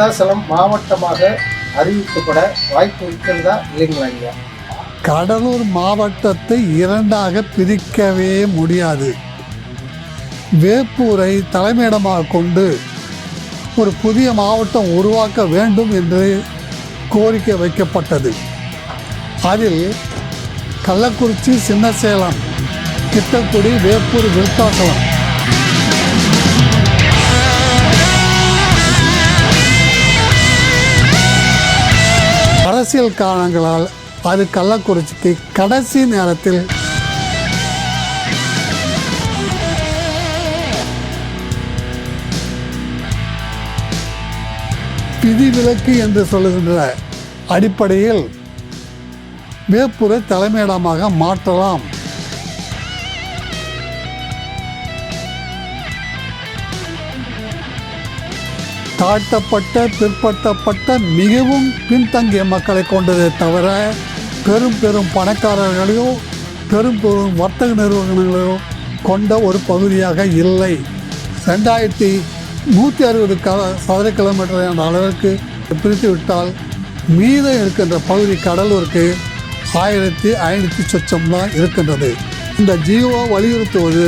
விருத்தாசலம் மாவட்டமாக அறிவிக்கப்பட வாய்ப்பு இருக்கிறதா இல்லைங்களா ஐயா? கடலூர் மாவட்டத்தை இரண்டாக பிரிக்கவே முடியாது. வேப்பூரை தலைமையிடமாக கொண்டு ஒரு புதிய மாவட்டம் உருவாக்க வேண்டும் என்று கோரிக்கை வைக்கப்பட்டது. அதில் கள்ளக்குறிச்சி சின்னசேலம் திட்டக்குடி வேப்பூர் விருத்தாசலம் அரசியல் காரணங்களால் அது கள்ளக்குறிச்சிக்கு கடைசி நேரத்தில் விதிவிலக்கு என்று சொல்லுகின்ற அடிப்படையில் வேப்பூரை தலைமையிடமாக மாற்றலாம். தாழ்த்தப்பட்ட பிற்படுத்தப்பட்ட மிகவும் பின்தங்கிய மக்களை கொண்டதே தவிர பெரும் பெரும் பணக்காரர்களையோ பெரும் பெரும் வர்த்தக நிறுவனங்களையோ கொண்ட ஒரு பகுதியாக இல்லை. ரெண்டாயிரத்தி நூற்றி அறுபது க சதுர கிலோமீட்டர் என்ற அளவிற்கு பிரித்து விட்டால் மீதம் இருக்கின்ற பகுதி கடலூருக்கு ஆயிரத்தி ஐநூற்றி சொச்சம் தான் இருக்கின்றது. இந்த ஜியோ வலியுறுத்துவது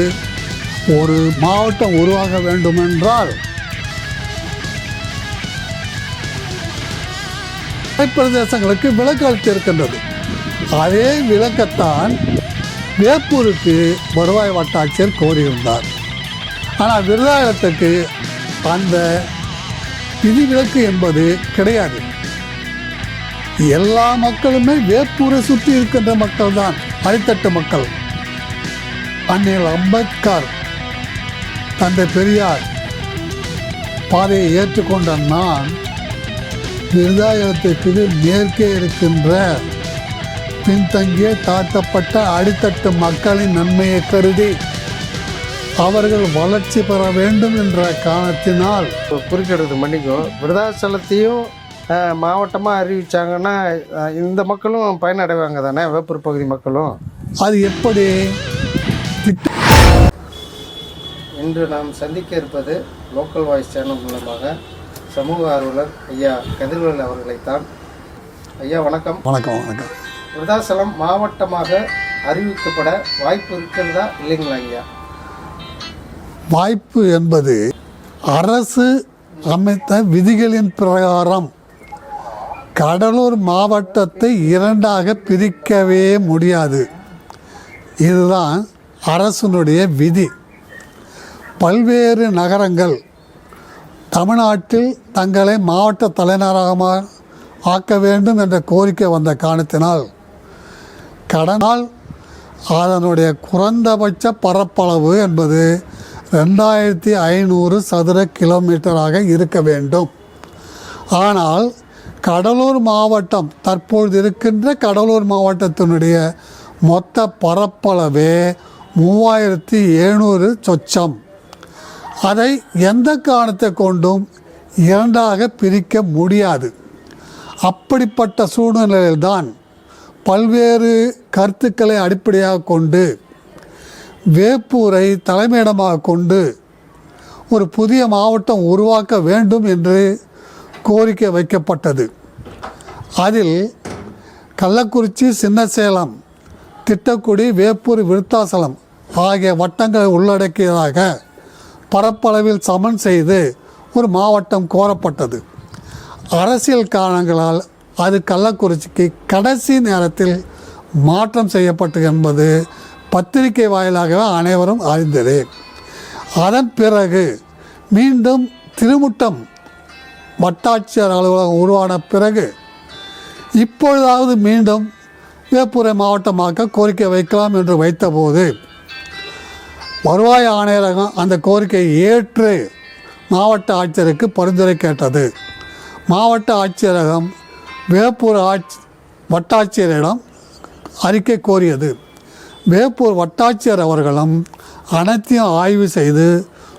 ஒரு மாவட்டம் உருவாக வேண்டுமென்றால் மலைப்பிரதேசங்களுக்கு விலக்கு அளித்திருக்கின்றது அதே விளக்கத்தான் வேப்பூருக்கு வருவாய் வட்டாட்சியர் கோரியிருந்தார். ஆனால் விருதாயலத்துக்கு அந்த விதிவிலக்கு என்பது கிடையாது. எல்லா மக்களுமே வேப்பூரை சுற்றி இருக்கின்ற மக்கள் தான் அடித்தட்டு மக்கள். அன்னையில் அம்பேத்கர் தந்தை பெரியார் பாதையை ஏற்றுக்கொண்ட நான் விருதாயலத்திற்கு மேற்கே இருக்கின்ற பின்தங்கிய தாழ்த்தப்பட்ட அடித்தட்டு மக்களின் நன்மையை கருதி அவர்கள் வளர்ச்சி பெற வேண்டும் என்ற காரணத்தினால் குறுக்கிடுறது மன்னிக்கும். விருதாசலத்தையும் அஹ், மாவட்டமாக அறிவிச்சாங்கன்னா அஹ், இந்த மக்களும் பயனடைவாங்க தானே? வேப்பூர் பகுதி மக்களும். அது எப்படி? இன்று நாம் சந்திக்க இருப்பது லோக்கல் வாய்ஸ் சேனல் மூலமாக சமூக ஆர்வலர் ஐயா கதிர்வேல் அவர்களைத்தான். ஐயா வணக்கம். வணக்கம் வணக்கம். விருதாசலம் மாவட்டமாக அறிவிக்கப்பட வாய்ப்பு இருக்கிறதா இல்லைங்களா ஐயா? வாய்ப்பு என்பது அரசு அமைத்த விதிகளின் பிரகாரம் கடலூர் மாவட்டத்தை இரண்டாக பிரிக்கவே முடியாது. இதுதான் அரசினுடைய விதி. பல்வேறு நகரங்கள் தமிழ்நாட்டில் தங்களை மாவட்ட தலைநகரமாக ஆக்க வேண்டும் என்ற கோரிக்கை வந்த காரணத்தினால் கடனால் அதனுடைய குறைந்தபட்ச பரப்பளவு என்பது ரெண்டாயிரத்தி ஐநூறு சதுர கிலோமீட்டராக இருக்க வேண்டும். ஆனால் கடலூர் மாவட்டம் தற்பொழுது இருக்கின்ற கடலூர் மாவட்டத்தினுடைய மொத்த பரப்பளவே மூவாயிரத்தி எழுநூறு சொச்சம். அதை எந்த காரணத்தை கொண்டும் இரண்டாக பிரிக்க முடியாது. அப்படிப்பட்ட சூழ்நிலையில்தான் பல்வேறு கருத்துக்களை அடிப்படையாக கொண்டு வேப்பூரை தலைமையிடமாக கொண்டு ஒரு புதிய மாவட்டம் உருவாக்க வேண்டும் என்று கோரிக்கை வைக்கப்பட்டது. அதில் கள்ளக்குறிச்சி சின்னசேலம் திட்டக்குடி வேப்பூர் விருத்தாசலம் ஆகிய வட்டங்களை உள்ளடக்கியதாக பரப்பளவில் சமன் செய்து ஒரு மாவட்டம் கோரப்பட்டது. அரசியல் காரணங்களால் அது கள்ளக்குறிச்சிக்கு கடைசி நேரத்தில் மாற்றம் செய்யப்பட்டது என்பது பத்திரிகை வாயிலாகவே அனைவரும் அறிந்தது. அதன் பிறகு மீண்டும் திருமுட்டம் வட்டாட்சியர் அலுவலகம் உருவான பிறகு இப்பொழுதாவது மீண்டும் வேப்பூரை மாவட்டமாக்க கோரிக்கை வைக்கலாம் என்று வைத்தபோது வருவாய் ஆணையரகம் அந்த கோரிக்கையை ஏற்று மாவட்ட ஆட்சியருக்கு பரிந்துரை கேட்டது. மாவட்ட ஆட்சியரகம் வேப்பூர் ஆட்சி வட்டாட்சியரிடம் அறிக்கை கோரியது. வேப்பூர் வட்டாட்சியர் அவர்களும் அனைத்தையும் ஆய்வு செய்து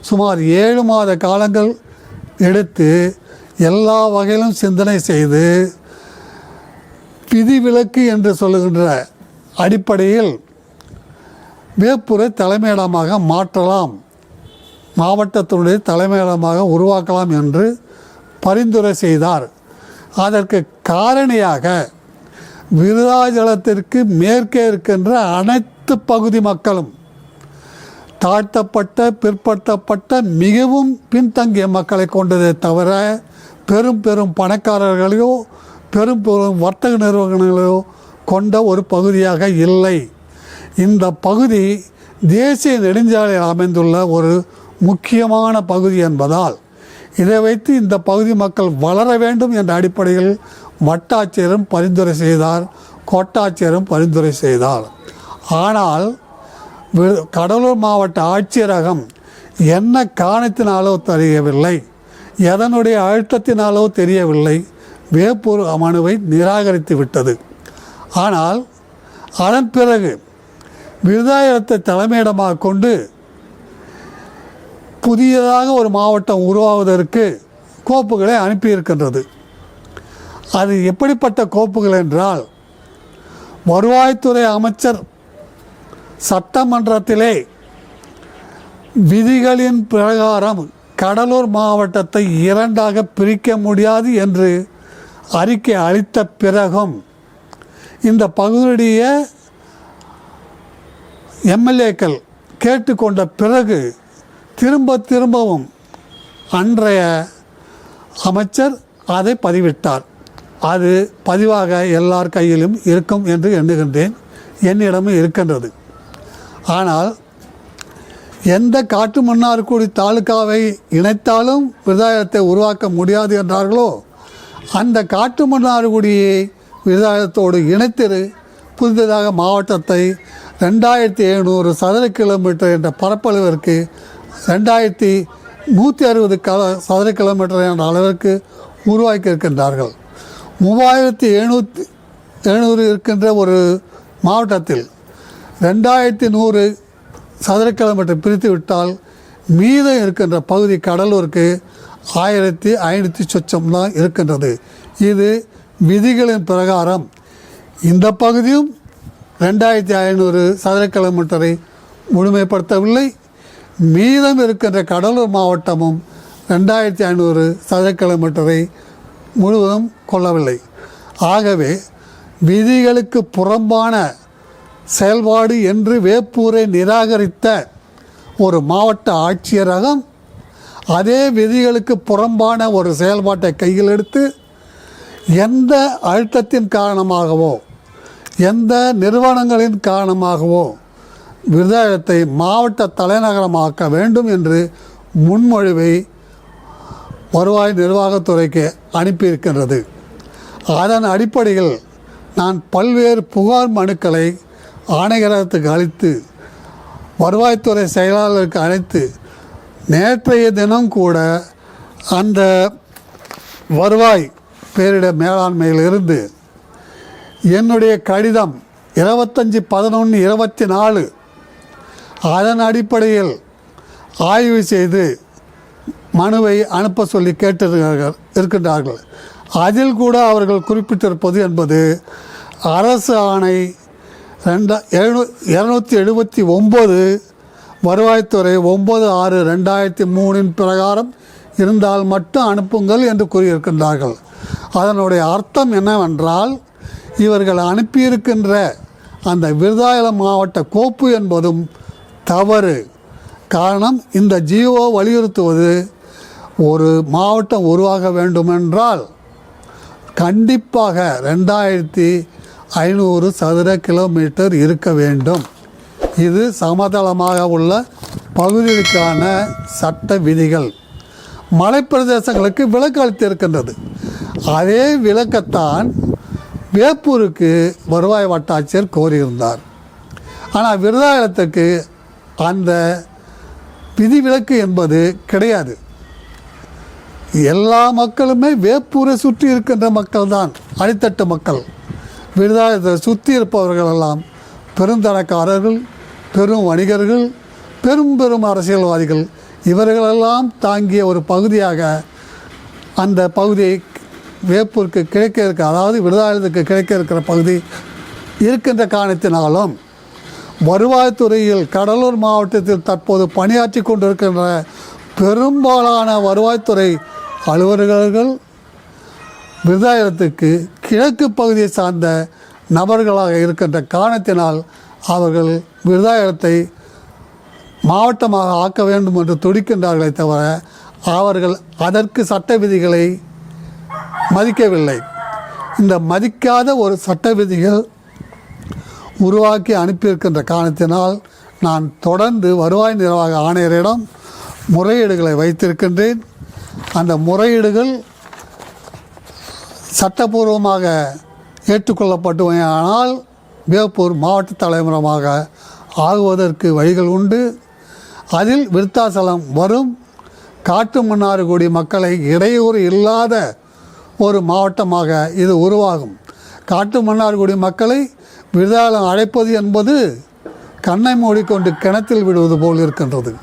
சுமார் ஏழு மாத காலங்கள் எடுத்து எல்லா வகையிலும் சிந்தனை செய்து விதிவிலக்கு என்று சொல்லுகின்ற அடிப்படையில் வேப்பூரை தலைமையிடமாக மாற்றலாம். மாவட்டத்தினுடைய தலைமையிடமாக உருவாக்கலாம் என்று பரிந்துரை செய்தார். அதற்கு காரணியாக விருதாச்சலத்திற்கு மேற்கே இருக்கின்ற அனைத்து பகுதி மக்களும் தாழ்த்தப்பட்ட பிற்படுத்தப்பட்ட மிகவும் பின்தங்கிய மக்களை கொண்டதை தவிர பெரும் பெரும் பணக்காரர்களையோ பெரும் பெரும் வர்த்தக நிறுவனங்களையோ கொண்ட ஒரு பகுதியாக இல்லை. இந்த பகுதி தேசிய நெடுஞ்சாலையில் அமைந்துள்ள ஒரு முக்கியமான பகுதி என்பதால் இதை வைத்து இந்த பகுதி மக்கள் வளர வேண்டும் என்ற அடிப்படையில் வட்டாட்சியரும் பரிந்துரை செய்தார் கோட்டாட்சியரும் பரிந்துரை செய்தார். ஆனால் கடலூர் மாவட்ட ஆட்சியரகம் என்ன காரணத்தினாலோ தெரியவில்லை எதனுடைய அழுத்தத்தினாலோ தெரியவில்லை வேப்பூர் மனுவை நிராகரித்து விட்டது. ஆனால் அதன் பிறகு விருதாயத்தை தலைமையிடமாக கொண்டு புதியதாக ஒரு மாவட்டம் உருவாவதற்கு கோப்புகளை அனுப்பியிருக்கின்றது. அது எப்படிப்பட்ட கோப்புகள் என்றால் வருவாய்த்துறை அமைச்சர் சட்டமன்றத்திலே விதிகளின் பிரகாரம் கடலூர் மாவட்டத்தை இரண்டாக பிரிக்க முடியாது என்று அறிக்கை அளித்த பிறகும் இந்த பகுதியுடைய எம்எல்ஏக்கள் கேட்டுக்கொண்ட பிறகு திரும்ப திரும்பவும் அன்றைய அமைச்சர் அதை பதிவிட்டார். அது பதிவாக எல்லார் கையிலும் இருக்கும் என்று எண்ணுகின்றேன். என்னிடமும் இருக்கின்றது. ஆனால் எந்த காட்டு மன்னார்குடி தாலுகாவை இணைத்தாலும் விருதாயத்தை உருவாக்க முடியாது என்றார்களோ அந்த காட்டு மன்னார்குடியை விருதாயத்தோடு இணைத்து புதிதாக மாவட்டத்தை ரெண்டாயிரத்தி எழுநூறு சதுர கிலோமீட்டர் என்ற பரப்பளவிற்கு ரெண்டாயிரத்தி நூற்றி அறுபது கல சதுர கிலோமீட்டர் என்ற அளவிற்கு உருவாக்கி இருக்கின்றார்கள் மூவாயிரத்தி எழுநூற்றி எழுநூறு இருக்கின்ற ஒரு மாவட்டத்தில் ரெண்டாயிரத்தி நூறு சதுர கிலோமீட்டர் பிரித்து விட்டால் மீதம் இருக்கின்ற பகுதி கடலூருக்கு ஆயிரத்தி ஐநூற்றி சொச்சம் தான் இருக்கின்றது. இது விதிகளின் பிரகாரம். இந்த பகுதியும் ரெண்டாயிரத்தி ஐநூறு சதுர கிலோமீட்டரை முழுமைப்படுத்தவில்லை. மீதம் இருக்கின்ற கடலூர் மாவட்டமும் ரெண்டாயிரத்தி ஐநூறு சதுர கிலோமீட்டரை முழுவதும் கொள்ளவில்லை. ஆகவே விதிகளுக்கு புறம்பான செயல்பாடு என்று வேப்பூரை நிராகரித்த ஒரு மாவட்ட ஆட்சியரகம் அதே விதிகளுக்கு புறம்பான ஒரு செயல்பாட்டை கையில் எடுத்து எந்த அழுத்தத்தின் காரணமாகவோ எந்த நிறுவனங்களின் காரணமாகவோ விருதாயத்தை மாவட்ட தலைநகரமாக்க வேண்டும் என்று முன்மொழிவை வருவாய் நிர்வாகத்துறைக்கு அனுப்பியிருக்கின்றது. அதன் அடிப்படையில் நான் பல்வேறு புகார் மனுக்களை ஆணையரகத்துக்கு அளித்து வருவாய்த்துறை செயலாளருக்கு அழைத்து நேற்றைய தினம் கூட அந்த வருவாய் பேரிட மேலாண்மையிலிருந்து என்னுடைய கடிதம் இருபத்தஞ்சி பதினொன்று இருபத்தி நாலு அதன் அடிப்படையில் ஆய்வு செய்து மனுவை அனுப்ப சொல்லி கேட்டிருக்கிறார்கள் இருக்கின்றார்கள். அதில் கூட அவர்கள் குறிப்பிட்டிருப்பது என்பது அரசு ஆணை ரெண்டா எழுநூ இரநூத்தி எழுபத்தி ஒம்பது வருவாய்த்துறை ஒம்பது ஆறு ரெண்டாயிரத்தி மூணின் பிரகாரம் இருந்தால் மட்டும் அனுப்புங்கள் என்று கூறியிருக்கின்றார்கள். அதனுடைய அர்த்தம் என்னவென்றால் இவர்கள் அனுப்பியிருக்கின்ற அந்த விருதாயலம் மாவட்ட கோப்பு என்பதும் தவறு. காரணம் இந்த ஜியோ வலியுறுத்துவது ஒரு மாவட்டம் உருவாக வேண்டுமென்றால் கண்டிப்பாக ரெண்டாயிரத்தி ஐநூறு சதுர கிலோமீட்டர் இருக்க வேண்டும். இது சமதளமாக உள்ள பகுதிகளுக்கான சட்ட விதிகள். மலைப்பிரதேசங்களுக்கு விலக்கு அளித்திருக்கின்றது. அதே விளக்கத்தான் வேப்பூருக்கு வருவாய் வட்டாட்சியர் கோரியிருந்தார். ஆனால் விருதாயத்துக்கு அந்த விதிவிலக்கு என்பது கிடையாது. எல்லா மக்களுமே வேப்பூரை சுற்றி இருக்கின்ற மக்கள் தான் அடித்தட்டு மக்கள். விருதாயத்தை சுற்றி இருப்பவர்கள் எல்லாம் பெருந்தனக்காரர்கள் பெரும் வணிகர்கள் பெரும் பெரும் அரசியல்வாதிகள். இவர்களெல்லாம் தாங்கிய ஒரு பகுதியாக அந்த பகுதியை வேப்பூருக்கு கிழக்க இருக்க அதாவது விருதாயத்துக்கு கிழக்க இருக்கிற பகுதி இருக்கின்ற காரணத்தினாலும் வருவாய்த்துறையில் கடலூர் மாவட்டத்தில் தற்போது பணியாற்றி கொண்டிருக்கின்ற பெரும்பாலான வருவாய்த்துறை அலுவலர்கள் விருதாயலத்துக்கு கிழக்கு பகுதியை சார்ந்த நபர்களாக இருக்கின்ற காரணத்தினால் அவர்கள் விருதாயத்தை மாவட்டமாக ஆக்க வேண்டும் என்று துடிக்கின்றார்களே தவிர அவர்கள் அதற்கு சட்ட விதிகளை மதிக்கவில்லை. இந்த மதிக்காத ஒரு சட்ட விதிகள் உருவாக்கி அனுப்பியிருக்கின்ற காரணத்தினால் நான் தொடர்ந்து வருவாய் நிர்வாக ஆணையரிடம் முறையீடுகளை வைத்திருக்கின்றேன். அந்த முறையீடுகள் சட்டபூர்வமாக ஏற்றுக்கொள்ளப்பட்டுவையானால் வேப்பூர் மாவட்ட தலைவரமாக ஆகுவதற்கு வழிகள் உண்டு. அதில் விருத்தாசலம் வரும். காட்டு மன்னார்குடி மக்களை இடையூறு இல்லாத ஒரு மாவட்டமாக இது உருவாகும். காட்டு மன்னார்குடி மக்களை விருதாலம் அழைப்பது என்பது கண்ணை மூடிக்கொண்டு கிணத்தில் விடுவது போல் இருக்கின்றது.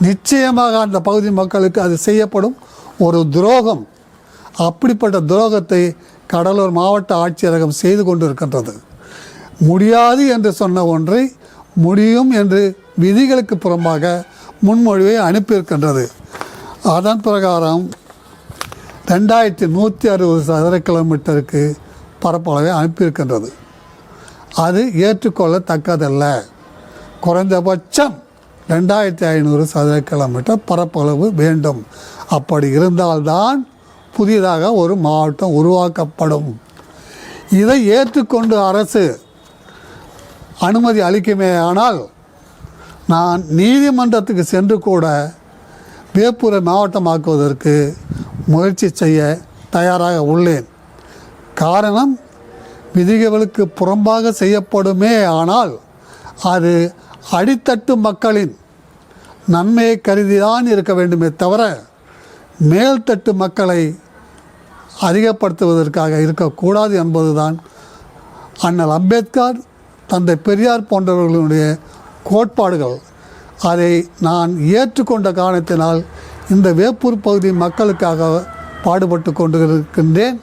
நிச்சயமாக அந்த பகுதி மக்களுக்கு அது செய்யப்படும் ஒரு துரோகம். அப்படிப்பட்ட துரோகத்தை கடலூர் மாவட்ட ஆட்சியரகம் செய்து கொண்டிருக்கின்றது. முடியாது என்று சொன்ன ஒன்றை முடியும் என்று விதிகளுக்கு புறம்பாக முன்மொழிவை அனுப்பியிருக்கின்றது. அதன் பிரகாரம் ரெண்டாயிரத்தி நூற்றி அறுபது சதுர கிலோமீட்டருக்கு பரப்பளவை அனுப்பியிருக்கின்றது அது ஏற்றுக்கொள்ளத்தக்கதல்ல. குறைந்தபட்சம் ரெண்டாயிரத்தி ஐநூறு சதுர கிலோமீட்டர் பரப்பளவு வேண்டும். அப்படி இருந்தால்தான் புதிதாக ஒரு மாவட்டம் உருவாக்கப்படும். இதை ஏற்றுக்கொண்டு அரசு அனுமதி அளிக்குமே ஆனால் நான் நீதிமன்றத்துக்கு சென்று கூட வேப்பூரை மாவட்டமாக்குவதற்கு முயற்சி செய்ய தயாராக உள்ளேன். காரணம் விதிகளுக்கு புறம்பாக செய்யப்படுமே ஆனால் அது அடித்தட்டு மக்களின் நன்மையை கருதிதான் இருக்க வேண்டுமே தவிர மேல்தட்டு மக்களை அதிகப்படுத்துவதற்காக இருக்கக்கூடாது என்பதுதான் அண்ணல் அம்பேத்கர் தந்தை பெரியார் போன்றவர்களுடைய கோட்பாடுகள். அதை நான் ஏற்றுக்கொண்ட காரணத்தினால் இந்த வேப்பூர் பகுதி மக்களுக்காக பாடுபட்டு கொண்டு இருக்கின்றேன்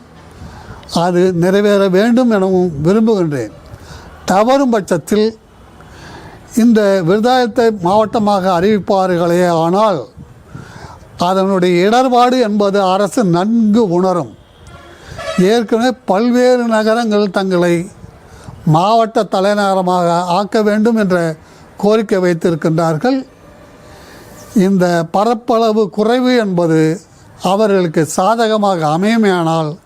அது நிறைவேற வேண்டும் எனவும் விரும்புகின்றேன். தவறும் பட்சத்தில் இந்த விருதாயத்தை மாவட்டமாக அறிவிப்பார்களே ஆனால் அதனுடைய இடர்பாடு என்பது அரசு நன்கு உணரும். ஏற்கனவே பல்வேறு நகரங்கள் தங்களை மாவட்ட தலைநகரமாக ஆக்க வேண்டும் என்ற கோரிக்கை வைத்திருக்கின்றார்கள். இந்த பரப்பளவு குறைவு என்பது அவர்களுக்கு சாதகமாக அமையுமேயானால்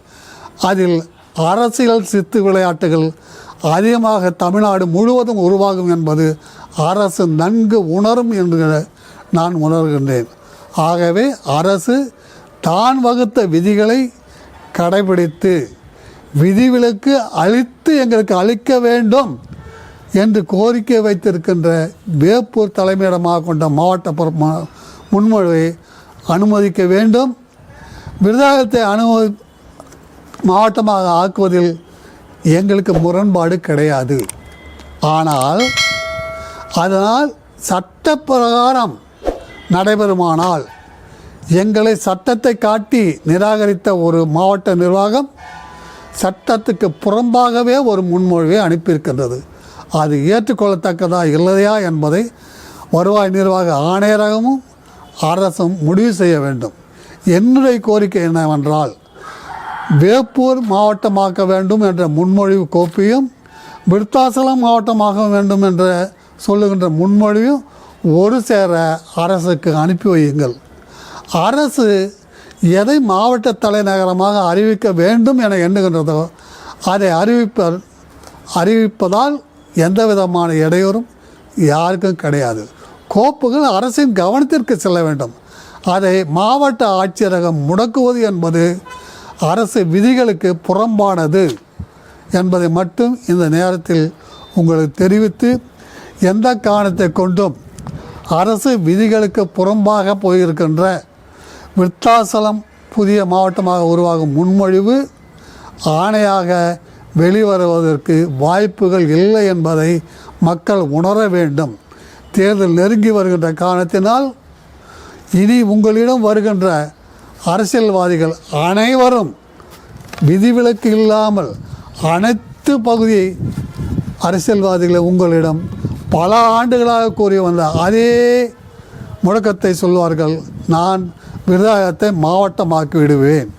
அதில் அரசியல் சித்து விளையாட்டுகள் அதிகமாக தமிழ்நாடு முழுவதும் உருவாகும் என்பது அரசு நன்கு உணரும் என்று நான் உணர்கின்றேன். ஆகவே அரசு தான் வகுத்த விதிகளை கடைபிடித்து விதிவிலக்கு அளித்து எங்களுக்கு அளிக்க வேண்டும். என்று கோரிக்கை வைத்திருக்கின்ற வேப்பூர் தலைமையிடமாக கொண்ட மாவட்ட பொறுப்பு மா- முன்மொழிவை அனுமதிக்க வேண்டும். விருதாகத்தை அனுமதி மாவட்டமாக ஆக்குவதில் எங்களுக்கு முரண்பாடு கிடையாது. ஆனால் அதனால் சட்ட பிரகாரம் நடைபெறுமானால் எங்களை சட்டத்தை காட்டி நிராகரித்த ஒரு மாவட்ட நிர்வாகம் சட்டத்துக்கு புறம்பாகவே ஒரு முன்மொழிவை அனுப்பியிருக்கின்றது. அது ஏற்றுக்கொள்ளத்தக்கதா இல்லையா என்பதை வருவாய் நிர்வாக ஆணையரகமும் அரசும் முடிவு செய்ய வேண்டும். என்னுடைய கோரிக்கை என்னவென்றால் வேப்பூர் மாவட்டமாக்க வேண்டும் என்ற முன்மொழிவு கோப்பியும் விருத்தாசலம் மாவட்டமாக வேண்டும் என்ற சொல்லுகின்ற முன்மொழியும் ஒரு சேர அரசுக்கு அனுப்பி வையுங்கள். அரசு எதை மாவட்ட தலைநகரமாக அறிவிக்க வேண்டும் என எண்ணுகின்றதோ அதை அறிவிப்ப அறிவிப்பதால் எந்த விதமான இடையூறும் யாருக்கும் கிடையாது. கோப்புகள் அரசின் கவனத்திற்கு செல்ல வேண்டும். அதை மாவட்ட ஆட்சியரகம் முடக்குவது என்பது அரசு விதிகளுக்கு புறம்பானது என்பதை மட்டும் இந்த நேரத்தில் உங்களுக்கு தெரிவித்து எந்த காரணத்தை கொண்டும் அரசு விதிகளுக்கு புறம்பாக போயிருக்கின்ற விருத்தாசலம் புதிய மாவட்டமாக உருவாகும் முன்மொழிவு ஆணையாக வெளிவருவதற்கு வாய்ப்புகள் இல்லை என்பதை மக்கள் உணர வேண்டும். தேர்தல் நெருங்கி வருகின்ற காரணத்தினால் இனி உங்களிடம் வருகின்ற அரசியல்வாதிகள் அனைவரும் விதிவிலக்கு இல்லாமல் அனைத்து பகுதி அரசியல்வாதிகளை உங்களிடம் பல ஆண்டுகளாக கூறி வந்த அதே முழக்கத்தை சொல்வார்கள் நான் விருதாயத்தை மாவட்டமாக்கி விடுவேன்.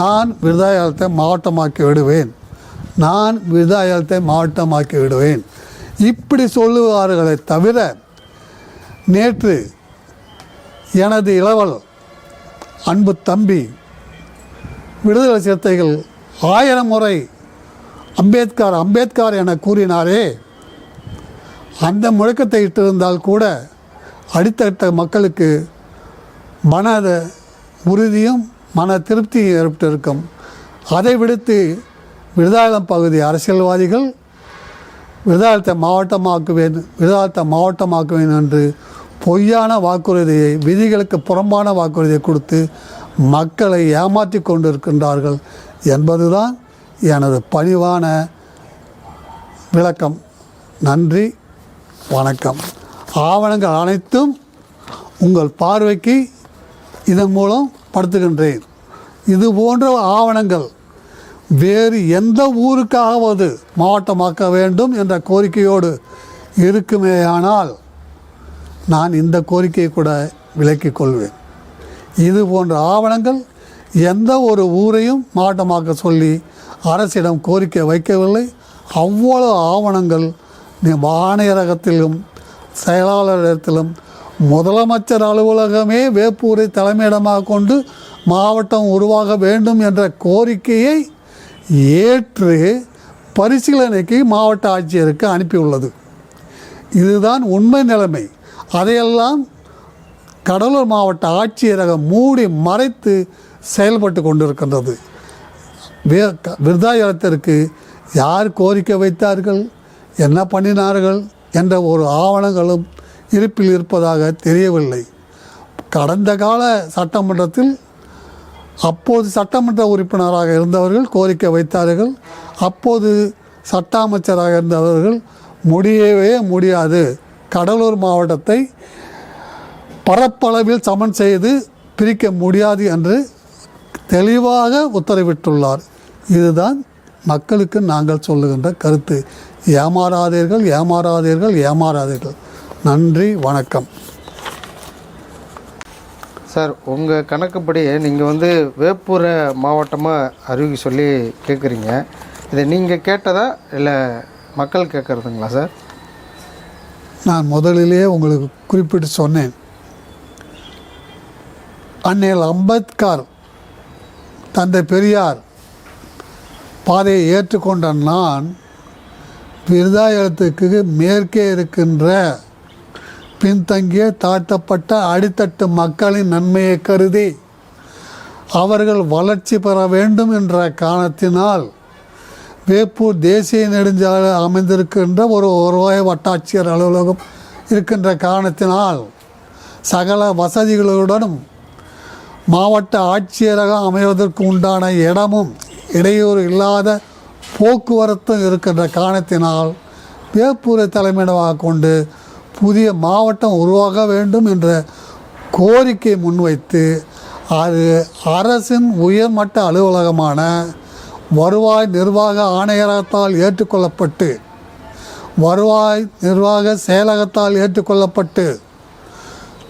நான் விருதாயத்தை மாவட்டமாக்கி விடுவேன். நான் விவசாயத்தை மாவட்டமாக்கி விடுவேன் இப்படி சொல்லுவார்களை தவிர நேற்று எனது இளவல் அன்பு தம்பி விடுதலை சிறுத்தைகள் ஆயிரம் முறை அம்பேத்கர் அம்பேத்கர் என கூறினாரே அந்த முழக்கத்தை இட்டிருந்தால் கூட அடித்தட்ட மக்களுக்கு மனத உறுதியும் மன திருப்தியும் ஏற்பட்டிருக்கும். அதை விடுத்து விருதாளம் பகுதி அரசியல்வாதிகள் விருதாளத்தை மாவட்டமாக்குவேன் விருதாளத்தை மாவட்டமாக்குவேன் என்று பொய்யான வாக்குறுதியை விதிகளுக்கு புறம்பான வாக்குறுதியை கொடுத்து மக்களை ஏமாற்றி கொண்டிருக்கின்றார்கள் என்பதுதான் எனது பணிவான விளக்கம். நன்றி வணக்கம். ஆவணங்கள் அனைத்தும் உங்கள் பார்வைக்கு இதன் மூலம் படுத்துகின்றேன். இது போன்ற ஆவணங்கள் வேறு எந்த ஊருக்காவது மாவட்டமாக்க வேண்டும் என்ற கோரிக்கையோடு இருக்குமேயானால் நான் இந்த கோரிக்கையை கூட விலக்கிக் கொள்வேன். இது போன்ற ஆவணங்கள் எந்த ஒரு ஊரையும் மாவட்டமாக்க சொல்லி அரசிடம் கோரிக்கை வைக்கவில்லை. அவ்வளவு ஆவணங்கள் நி- ஆணையரகத்திலும் செயலாளரிடத்திலும் முதலமைச்சர் அலுவலகமே வேப்பூரை தலைமையிடமாக கொண்டு மாவட்டம் உருவாக வேண்டும் என்ற கோரிக்கையை ஏற்று பரிசீலனைக்கு மாவட்ட ஆட்சியருக்கு அனுப்பியுள்ளது. இதுதான் உண்மை நிலைமை. அதையெல்லாம் கடலூர் மாவட்ட ஆட்சியரகம் மூடி மறைத்து செயல்பட்டு கொண்டிருக்கின்றது. க- விருதாச்சலத்திற்கு யார் கோரிக்கை வைத்தார்கள்? என்ன பண்ணினார்கள்? என்ற ஒரு ஆவணங்களும் இருப்பில் இருப்பதாக தெரியவில்லை. கடந்த கால சட்டமன்றத்தில் அப்போது சட்டமன்ற உறுப்பினராக இருந்தவர்கள் கோரிக்கை வைத்தார்கள். அப்போது சட்ட அமைச்சராக இருந்தவர்கள் முடியவே முடியாது. கடலூர் மாவட்டத்தை பரப்பளவில் சமன் செய்து பிரிக்க முடியாது என்று தெளிவாக உத்தரவிட்டுள்ளார். இதுதான் மக்களுக்கு நாங்கள் சொல்லுகின்ற கருத்து. ஏமாறாதீர்கள் ஏமாறாதீர்கள் ஏமாறாதீர்கள். நன்றி வணக்கம். சார் உங்கள் கணக்குப்படி நீங்கள் வந்து வேப்பூரை மாவட்டமாக அறிவிக்க சொல்லி கேட்குறீங்க இதை நீங்கள் கேட்டதா இல்லை மக்கள் கேட்குறதுங்களா சார்? நான் முதலிலே உங்களுக்கு குறிப்பிட்டு சொன்னேன். அன்னையில் அம்பேத்கர் தந்தை பெரியார் பாதையை ஏற்றுக்கொண்ட நான் விருதாயத்துக்கு மேற்கே இருக்கின்ற பின்தங்கிய தாழ்த்தப்பட்ட அடித்தட்டு மக்களின் நன்மையை கருதி அவர்கள் வளர்ச்சி பெற வேண்டும் என்ற காரணத்தினால் வேப்பூர் தேசிய நெடுஞ்சாலை அமைந்திருக்கின்ற ஒரு வருவாய் வட்டாட்சியர் அலுவலகம் இருக்கின்ற காரணத்தினால் சகல வசதிகளுடனும் மாவட்ட ஆட்சியரகம் அமைவதற்கு உண்டான இடமும் இடையூறு இல்லாத போக்குவரத்தும் இருக்கின்ற காரணத்தினால் வேப்பூரை தலைமையிடமாக கொண்டு புதிய மாவட்டம் உருவாக வேண்டும் என்ற கோரிக்கை முன்வைத்து அது அரசின் உயர்மட்ட அலுவலகமான வருவாய் நிர்வாக ஆணையரகத்தால் ஏற்றுக்கொள்ளப்பட்டு வருவாய் நிர்வாக செயலகத்தால் ஏற்றுக்கொள்ளப்பட்டு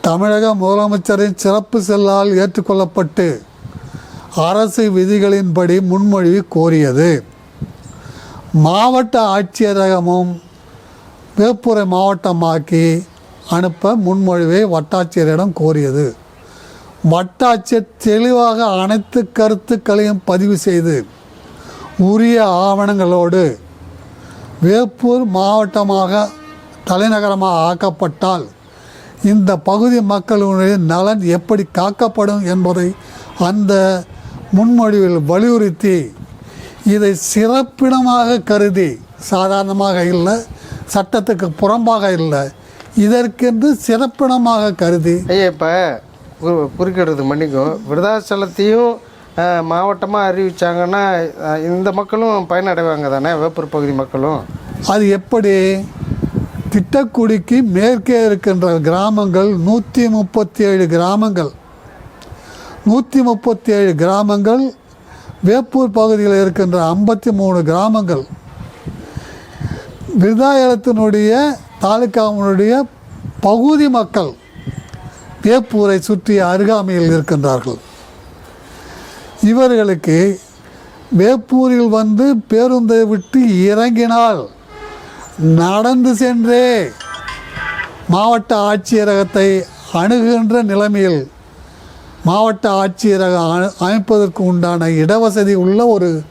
தமிழக முதலமைச்சரின் சிறப்பு செல்லால் ஏற்றுக்கொள்ளப்பட்டு அரசு விதிகளின்படி முன்மொழிவு கோரியது. மாவட்ட ஆட்சியரகமும் வேப்புரை மாவட்டமாக்கி அனுப்ப முன்மொழிவை வட்டாட்சியரிடம் கோரியது. வட்டாட்சியர் தெளிவாக அனைத்து கருத்துக்களையும் பதிவு செய்து உரிய ஆவணங்களோடு வேப்பூர் மாவட்டமாக தலைநகரமாக ஆக்கப்பட்டால் இந்த பகுதி மக்களுடைய நலன் எப்படி காக்கப்படும் என்பதை அந்த முன்மொழிவில் வலியுறுத்தி இதை சிறப்பிடமாக கருதி சாதாரணமாக இல்லை சட்டத்துக்கு புறம்பாக இல்லை. இதற்கென்று சிறப்பிடமாக கருதி. ஐயா இப்போ குறுக்கிடுறது மன்னிக்கும். விருதாச்சலத்தையும் மாவட்டமாக அறிவிச்சாங்கன்னா அஹ், இந்த மக்களும் பயனடைவாங்க தானே வேப்பூர் பகுதி மக்களும்? அது எப்படி? திட்டக்குடிக்கு மேற்கே இருக்கின்ற கிராமங்கள் நூற்றி முப்பத்தி ஏழு கிராமங்கள். நூற்றி முப்பத்தி ஏழு கிராமங்கள் வேப்பூர் பகுதியில் இருக்கின்ற ஐம்பத்தி மூணு கிராமங்கள். விருதாயலத்தினுடைய தாலுக்காவினுடைய பகுதி மக்கள் வேப்பூரை சுற்றி அருகாமையில் இருக்கின்றார்கள். இவர்களுக்கு வேப்பூரில் வந்து பேருந்தை விட்டு இறங்கினால் நடந்து சென்றே மாவட்ட ஆட்சியரகத்தை அணுகுகின்ற நிலைமையில் மாவட்ட ஆட்சியரகம் அமைப்பதற்கு உண்டான இடவசதி உள்ள ஒரு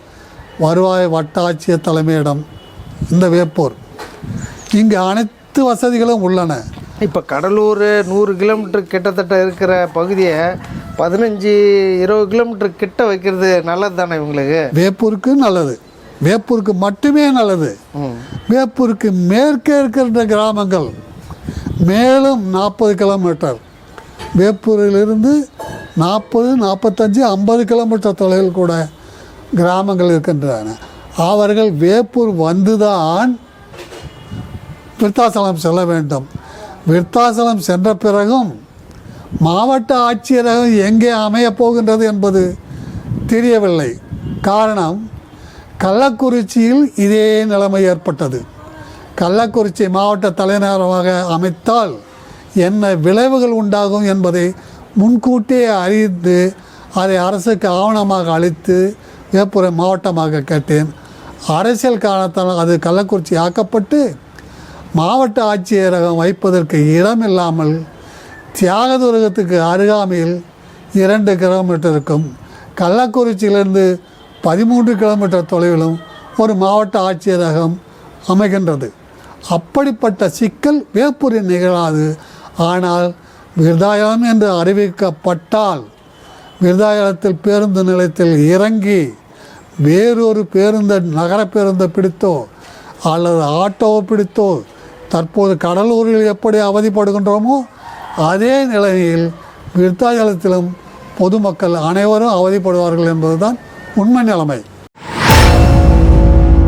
வருவாய் வட்டாட்சியர் தலைமையிடம் இந்த வேப்பூர். இங்கு அனைத்து வசதிகளும் உள்ளன. இப்போ கடலூர் நூறு கிலோமீட்டர் கிட்டத்தட்ட இருக்கிற பகுதியை பதினஞ்சு இருபது கிலோமீட்டர் கிட்ட வைக்கிறது நல்லது தானே இவங்களுக்கு? வேப்பூருக்கு நல்லது. வேப்பூருக்கு மட்டுமே நல்லது. வேப்பூருக்கு மேற்கே இருக்கின்ற கிராமங்கள் மேலும் நாற்பது கிலோமீட்டர். வேப்பூரிலிருந்து நாற்பது நாற்பத்தஞ்சு ஐம்பது கிலோமீட்டர் தொலைவில் கூட கிராமங்கள் இருக்கின்றன. அவர்கள் வேப்பூர் வந்துதான் விருத்தாசலம் செல்ல வேண்டும். விருத்தாசலம் சென்ற பிறகும் மாவட்ட ஆட்சியரகம் எங்கே அமையப் போகின்றது என்பது தெரியவில்லை. காரணம் கள்ளக்குறிச்சியில் இதே நிலைமை ஏற்பட்டது. கள்ளக்குறிச்சி மாவட்ட தலைநகரமாக அமைத்தால் என்ன விளைவுகள் உண்டாகும் என்பதை முன்கூட்டியே அறிந்து அதை அரசுக்கு ஆவணமாக அளித்து வேப்புரை மாவட்டமாக கேட்டேன். அரசியல் காரணத்தால் அது கள்ளக்குறிச்சி ஆக்கப்பட்டு மாவட்ட ஆட்சியரகம் வைப்பதற்கு இடமில்லாமல் தியாகதுரகத்துக்கு அருகாமையில் இரண்டு கிலோமீட்டருக்கும் கள்ளக்குறிச்சியிலிருந்து பதிமூன்று கிலோமீட்டர் தொலைவிலும் ஒரு மாவட்ட ஆட்சியரகம் அமைகின்றது. அப்படிப்பட்ட சிக்கல் வேப்பூரில் நிகழாது. ஆனால் விருதாயலம் என்று அறிவிக்கப்பட்டால் விருதாயலத்தில் பேருந்து நிலையத்தில் இறங்கி வேறொரு பேருந்த நகர பேருந்தை பிடித்தோ அல்லது ஆட்டோவை பிடித்தோ தற்போது கடலூரில் எப்படி அவதிப்படுகின்றோமோ அதே நிலையில் விருத்தாச்சலத்திலும் பொதுமக்கள் அனைவரும் அவதிப்படுவார்கள் என்பதுதான் உண்மை நிலைமை.